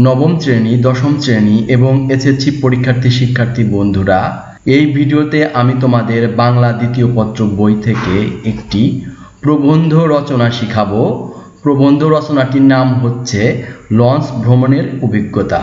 নবম শ্রেণি, দশম শ্রেণি এবং এসএসসি পরীক্ষার্থী শিক্ষার্থী বন্ধুরা, এই ভিডিওতে আমি তোমাদের বাংলা দ্বিতীয় পত্র বই থেকে একটি প্রবন্ধ রচনা শিখাবো। প্রবন্ধ রচনাটির নাম হচ্ছে লঞ্চ ভ্রমণের অভিজ্ঞতা।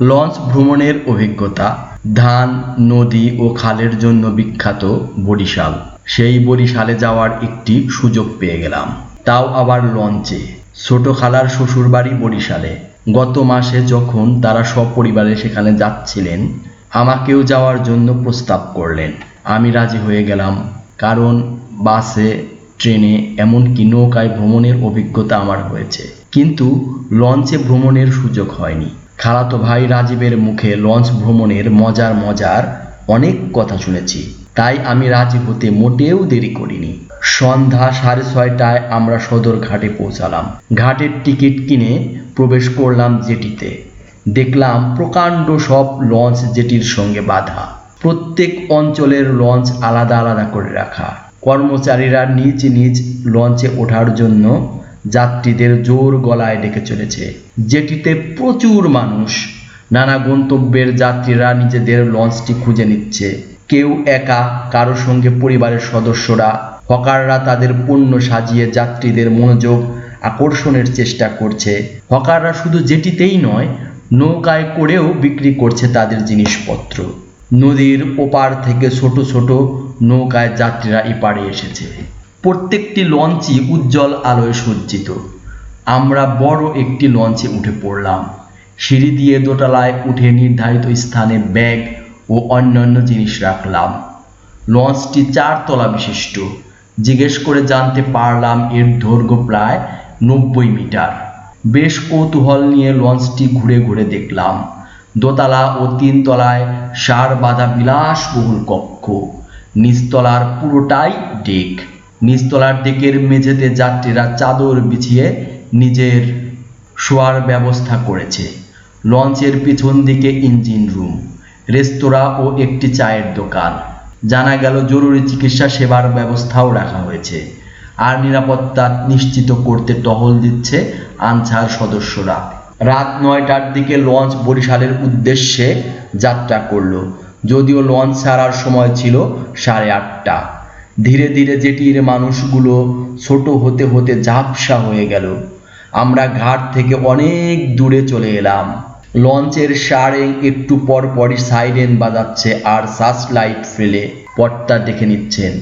লঞ্চ ভ্রমণের অভিজ্ঞতা, ধান, নদী ও খালের জন্য বিখ্যাত বরিশাল। সেই বরিশালে যাওয়ার একটি সুযোগ পেয়ে গেলাম। তাও আবার লঞ্চে। ছোট খালার শ্বশুরবাড়ি বরিশালে। গত মাসে যখন তারা সপরিবারে সেখানে যাচ্ছিলেন, আমাকেও যাওয়ার জন্য প্রস্তাব করলেন। আমি রাজি হয়ে গেলাম, কারণ বাসে, ট্রেনে, এমনকি নৌকায় ভ্রমণের অভিজ্ঞতা আমার হয়েছে। কিন্তু লঞ্চে ভ্রমণের সুযোগ হয়নি। খালাতো ভাই রাজীবের মুখে লঞ্চ ভ্রমণের মজার মজার অনেক কথা শুনেছি। তাই আমি রাজি হতে মোটেও দেরি করিনি। সন্ধ্যা সাড়ে ছয়টায় আমরা সদর ঘাটে পৌঁছালাম। ঘাটের টিকিট কিনে প্রবেশ করলাম জেটিতে দেখলাম প্রকাণ্ড সব লঞ্চ জেটির সঙ্গে বাঁধা। প্রত্যেক অঞ্চলের লঞ্চ আলাদা আলাদা করে রাখা। কর্মচারীরা নিজ নিজ লঞ্চে ওঠার জন্য যাত্রীদের জোর গলায় ডেকে চলেছে। যেটিতে প্রচুর মানুষ। নানা গন্তব্যের যাত্রীরা নিজেদের লঞ্চটি খুঁজে নিচ্ছে। কেউ একা, কারও সঙ্গে পরিবারের সদস্যরা। হকাররা তাদের পণ্য সাজিয়ে যাত্রীদের মনোযোগ আকর্ষণের চেষ্টা করছে। হকাররা শুধু যেটিতেই নয়, নৌকায় করেও বিক্রি করছে তাদের জিনিসপত্র। নদীর ওপার থেকে ছোট ছোট নৌকায় যাত্রীরা এপারে এসেছে। প্রত্যেকটি লঞ্চই উজ্জ্বল আলোয় সজ্জিত। আমরা বড় একটি লঞ্চে উঠে পড়লাম। সিঁড়ি দিয়ে দোতলায় উঠে নির্ধারিত স্থানে ব্যাগ ও অন্যান্য জিনিস রাখলাম। লঞ্চটি চারতলা বিশিষ্ট। জিজ্ঞেস করে জানতে পারলাম এর দৈর্ঘ্য প্রায় নব্বই মিটার। বেশ কৌতূহল নিয়ে লঞ্চটি ঘুরে ঘুরে দেখলাম। দোতলা ও তিনতলায় সার বাঁধা বিলাসবহুল কক্ষ। নিচতলার পুরোটাই ডেক। নিচতলার ডেকের মেঝেতে যাত্রীরা চাদর বিছিয়ে নিজের শোয়ার ব্যবস্থা করেছে। লঞ্চের পিছন দিকে ইঞ্জিন রুম। রেস্তোরাঁ ও একটি চায়ের দোকান। জানা গেল জরুরি চিকিৎসা সেবার ব্যবস্থাও রাখা হয়েছে। আর নিরাপত্তা নিশ্চিত করতে টহল দিচ্ছে আনসার সদস্যরা। রাত নয়টার দিকে লঞ্চ বরিশালের উদ্দেশ্যে যাত্রা করল। যদিও লঞ্চ ছাড়ার সময় ছিল সাড়ে আটটা। ধীরে ধীরে জেটির মানুষগুলো ছোট হতে হতে ঝাপসা হয়ে গেল। আমরা ঘাট থেকে অনেক দূরে চলে এলাম। লঞ্চের সারে একটু পর পরই সাইরেন বাজাচ্ছে আর সার্চ লাইট ফেলে পথটা দেখে নিচ্ছেন।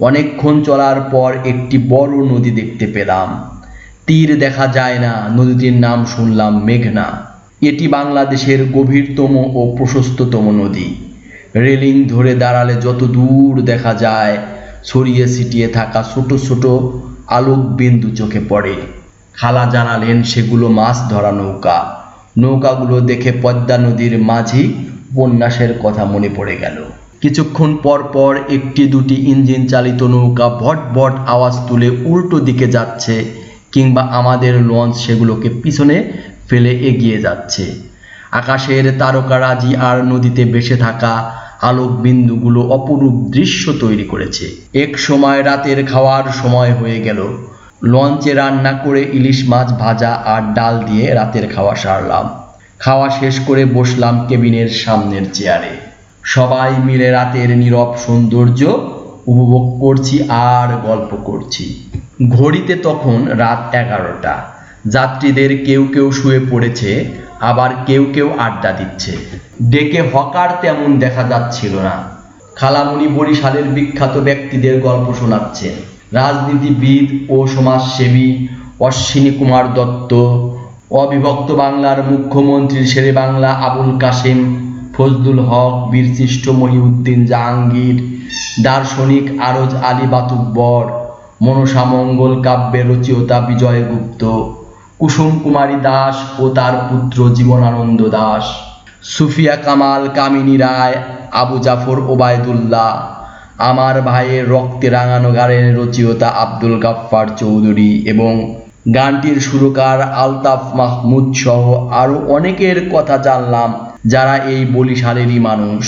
অনেকক্ষণ চলার পর একটি বড় নদী দেখতে পেলাম। তীর দেখা যায় না, নদীটির নাম শুনলাম মেঘনা। এটি বাংলাদেশের গভীরতম ও প্রশস্ততম নদী। রেলিং ধরে দাঁড়ালে যত দূর দেখা যায়, ছড়িয়ে ছিটিয়ে থাকা ছোট ছোট আলোক বিন্দু চোখে পড়ে। খালা জানালেন, সেগুলো মাছ ধরা নৌকা। নৌকাগুলো দেখে পদ্মা নদীর মাঝি উপন্যাসের কথা মনে পড়ে গেল। কিছুক্ষণ পর পর একটি দুটি ইঞ্জিন চালিত নৌকা ভট ভট আওয়াজ তুলে উল্টো দিকে যাচ্ছে কিংবা আমাদের লঞ্চ সেগুলোকে পিছনে ফেলে এগিয়ে যাচ্ছে। আকাশের তারকারাজি আর নদীতে ভেসে থাকা আলোক বিন্দুগুলো অপরূপ দৃশ্য তৈরি করেছে। এক সময় রাতের খাওয়ার সময় হয়ে গেল। লঞ্চে রান্না করে ইলিশ মাছ ভাজা আর ডাল দিয়ে রাতের খাওয়া সারলাম। খাওয়া শেষ করে বসলাম কেবিনের সামনের চেয়ারে। সবাই মিলে রাতের নীরব সৌন্দর্য উপভোগ করছি আর গল্প করছি। ঘড়িতে তখন রাত এগারোটা। যাত্রীদের কেউ কেউ শুয়ে পড়েছে, আবার কেউ কেউ আড্ডা দিচ্ছে। ডেকে হকার তেমন দেখা যাচ্ছিল না। খালামুনি বরিশালের বিখ্যাত ব্যক্তিদের গল্প শোনাচ্ছেন। রাজনীতিবিদ ও সমাজসেবী অশ্বিনী কুমার দত্ত, অবিভক্ত বাংলার মুখ্যমন্ত্রী শেরে বাংলা আবুল কাশেম, ফজলুল হক বীরশ্রেষ্ঠ মহিউদ্দিন জাহাঙ্গীর, দার্শনিক আরজ আলী বাতুব্বর, মনসা মঙ্গল কাব্যের রচয়িতা বিজয় গুপ্ত, কুসুম কুমারী দাস ও তার পুত্র জীবনানন্দ দাস, সুফিয়া কামাল কামিনী রায়, আবু জাফর ওবায়দুল্লাহ। আমার ভাইয়ের রক্তে রাঙানো গানের রচয়িতা আব্দুল গাফফার চৌধুরী এবং গানটির সুরকার আলতাফ মাহমুদ সহ আরও অনেকের কথা জানলাম যারা এই বলিশালেরই মানুষ।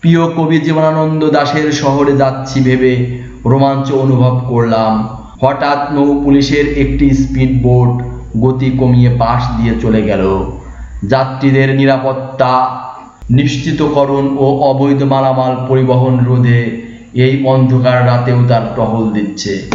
প্রিয় কবি জীবনানন্দ দাশের শহরে যাচ্ছি ভেবে রোমাঞ্চ অনুভব করলাম। হঠাৎ নৌ পুলিশের একটি স্পিড বোট গতি কমিয়ে পাশ দিয়ে চলে গেল। যাত্রীদের নিরাপত্তা নিশ্চিতকরণ ও অবৈধ মালামাল পরিবহন রোধে এই অন্ধকার রাতেও তার টহল দিচ্ছে।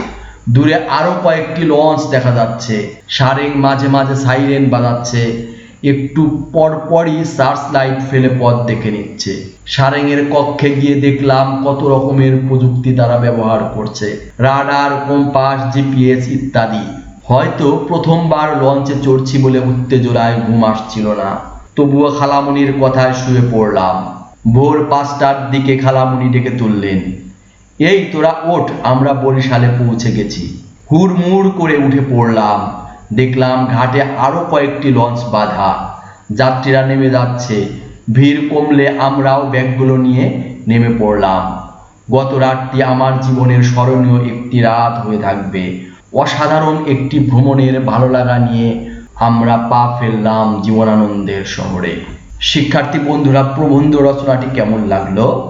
দূরে আরও কয়েকটি লঞ্চ দেখা যাচ্ছে। সারেং মাঝে মাঝে সাইরেন বাজাচ্ছে। একটু পরপরই সার্চ লাইট ফেলে পথ দেখে নিচ্ছে। সারেংয়ের কক্ষে গিয়ে দেখলাম কত রকমের প্রযুক্তি তারা ব্যবহার করছে। রাডার, কম্পাস, জিপিএস ইত্যাদি। হয়তো প্রথমবার লঞ্চে চড়ছি বলে উত্তেজনায় ঘুম আসছিল না। তবুও খালামুনির কথায় শুয়ে পড়লাম। ভোর পাঁচটার দিকে খালামুনি ডেকে তুললেন। এই তোরা ওঠ, আমরা বরিশালে পৌঁছে গেছি। হুড়মুড় করে উঠে পড়লাম। দেখলাম ঘাটে আরও কয়েকটি লঞ্চ বাঁধা। যাত্রীরা নেমে যাচ্ছে। ভিড় কমলে আমরাও ব্যাগগুলো নিয়ে নেমে পড়লাম। গত রাতটি আমার জীবনের স্মরণীয় একটি রাত হয়ে থাকবে। অসাধারণ একটি ভ্রমণের ভালো লাগা নিয়ে আমরা পা ফেললাম জীবনানন্দের শহরে। শিক্ষার্থী বন্ধুরা, প্রবন্ধ রচনাটি কেমন লাগল?